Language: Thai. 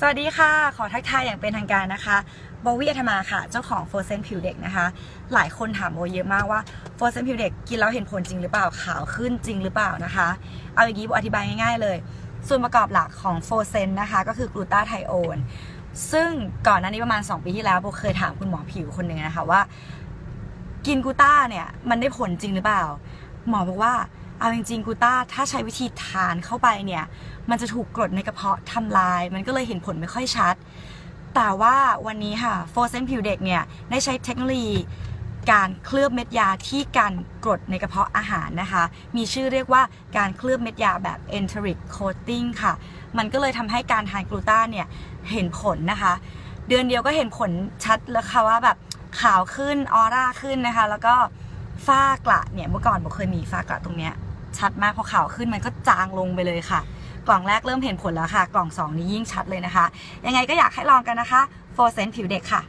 สวัสดีค่ะ ขอทักทายอย่างเป็นทางการนะคะโบวี่อัธมาค่ะ เจ้าของโฟเซนผิวเด็กนะคะ หลายคนถามโบเยอะมากว่าโฟเซนผิวเด็กกินแล้วเห็นผลจริงหรือเปล่าขาวขึ้นจริงหรือเปล่านะคะ เอาอย่างนี้โบอธิบายง่ายๆเลย ส่วนประกอบหลักของโฟเซนนะคะ ก็คือกลูตาไทโอนซึ่งก่อนหน้านี้ประมาณ 2 ปีที่แล้วโบเคยถามคุณหมอผิวคนหนึ่งนะคะว่า กินกูต้าเนี่ยมันได้ผลจริงหรือเปล่า หมอบอกว่า เอาจริงๆกูต้าถ้าใช้วิธีทานเข้าไปเนี่ย มันจะถูกกรดในกระเพาะทำลาย มันก็เลยเห็นผลไม่ค่อยชัด แต่ว่าวันนี้ค่ะโฟเซนผิวเด็กเนี่ย ได้ใช้เทคโนโลยีการเคลือบเม็ดยาที่การกรดในกระเพาะอาหารนะคะ มีชื่อเรียกว่าการเคลือบเม็ดยาแบบ enteric coating ค่ะ มันก็เลยทำให้การทานกลูต้าเนี่ยเห็นผลนะคะ เดือนเดียวก็เห็นผลชัดแล้วค่ะว่าแบบขาวขึ้นออร่าขึ้นนะคะ แล้วก็ฝ้ากระเนี่ยเมื่อก่อนบอกเคยมีฝ้ากระตรงเนี้ย ชัดมากพอขาวขึ้นมันก็จางลงไปเลยค่ะ กล่องแรกเริ่มเห็นผลแล้วค่ะ กล่อง 2 นี้ยิ่งชัดเลยนะคะ ยังไงก็อยากให้ลองกันนะคะโฟเซนผิวเด็กค่ะ